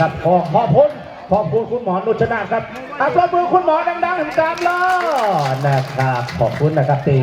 นะครับขอขอพูนพ่อพูนคุณหมอนุชนาครับอาปรบมือคุณหมอดังๆถึงสามล้อนะครับขอบคุณนะครับตี